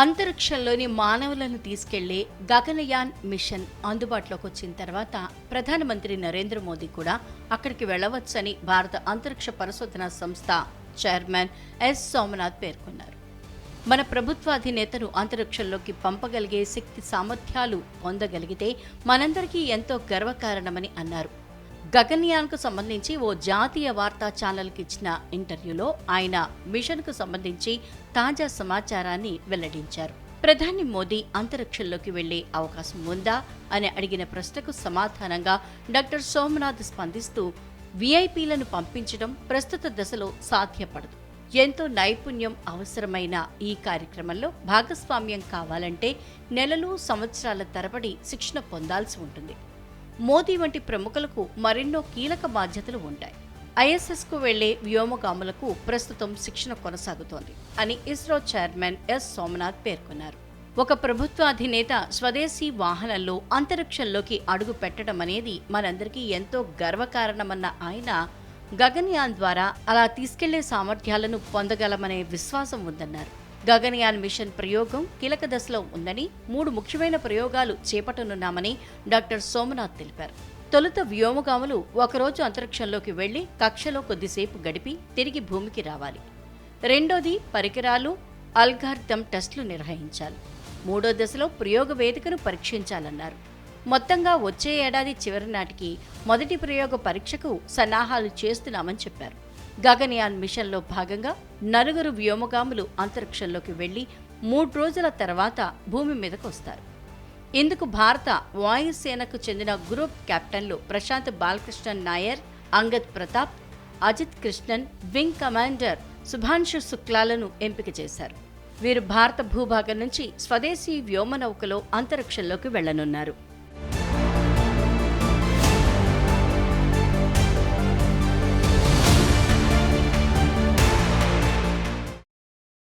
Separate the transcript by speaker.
Speaker 1: అంతరిక్షంలోని మానవులను తీసుకెళ్ళే గగనయాన్ మిషన్ అందుబాటులోకి వచ్చిన తర్వాత ప్రధానమంత్రి నరేంద్ర మోదీ కూడా అక్కడికి వెళ్ళవచ్చని భారత అంతరిక్ష పరిశోధన సంస్థ చైర్మన్ ఎస్ సోమనాథ్ పేర్కొన్నారు. మన ప్రభుత్వాధినేతను అంతరిక్షంలోకి పంపగలిగే శక్తి సామర్థ్యాలు పొందగలిగితే మనందరికీ ఎంతో గర్వకారణమని అన్నారు. గగన్యాన్కు సంబంధించి ఓ జాతీయ వార్తా ఛానల్కి ఇచ్చిన ఇంటర్వ్యూలో ఆయన మిషన్కు సంబంధించి తాజా సమాచారాన్ని వెల్లడించారు. ప్రధాని మోదీ అంతరిక్షంలోకి వెళ్ళే అవకాశం ఉందా అని అడిగిన ప్రశ్నకు సమాధానంగా డాక్టర్ సోమనాథ్ స్పందిస్తూ వీఐపీలను పంపించడం ప్రస్తుత దశలో సాధ్యపడదు. ఎంతో నైపుణ్యం అవసరమైన ఈ కార్యక్రమంలో భాగస్వామ్యం కావాలంటే నెలలు సంవత్సరాల తరబడి శిక్షణ పొందాల్సి ఉంటుంది. మోదీ వంటి ప్రముఖులకు మరెన్నో కీలక బాధ్యతలు ఉంటాయి. ఐఎస్ఎస్కు వెళ్ళే వ్యోమగాములకు ప్రస్తుతం శిక్షణ కొనసాగుతోంది అని ఇస్రో చైర్మన్ ఎస్ సోమనాథ్ పేర్కొన్నారు. ఒక ప్రభుత్వ అధినేత స్వదేశీ వాహనంలో అంతరిక్షంలోకి అడుగు పెట్టడం అనేది మనందరికీ ఎంతో గర్వకారణమన్న ఆయన గగన్యాన్ ద్వారా అలా తీసుకెళ్ళే సామర్థ్యాలను పొందగలమనే విశ్వాసం ఉందన్నారు. గగన్యాన్ మిషన్ ప్రయోగం కీలక దశలో ఉందని మూడు ముఖ్యమైన ప్రయోగాలు చేపట్టనున్నామని డాక్టర్ సోమనాథ్ తెలిపారు. తొలుత వ్యోమగాములు ఒకరోజు అంతరిక్షంలోకి వెళ్ళి కక్షలో కొద్దిసేపు గడిపి తిరిగి భూమికి రావాలి. రెండోది పరికరాలు అల్గార్థం టెస్టులు నిర్వహించాలి. మూడో దశలో ప్రయోగ వేదికను పరీక్షించాలన్నారు. మొత్తంగా వచ్చే ఏడాది చివరి నాటికి మొదటి ప్రయోగ పరీక్షకు సన్నాహాలు చేస్తున్నామని చెప్పారు. గగనయాన్ మిషన్లో భాగంగా నలుగురు వ్యోమగాములు అంతరిక్షంలోకి వెళ్ళి మూడు రోజుల తర్వాత భూమి మీదకు వస్తారు. ఇందుకు భారత వాయుసేనకు చెందిన గ్రూప్ కెప్టెన్లు ప్రశాంత్ బాలకృష్ణన్ నాయర్ అంగద్ ప్రతాప్ అజిత్ కృష్ణన్ వింగ్ కమాండర్ సుభాన్షు శుక్లాలను ఎంపిక చేశారు. వీరు భారత భూభాగం నుంచి స్వదేశీ వ్యోమనౌకలో అంతరిక్షంలోకి వెళ్ళనున్నారు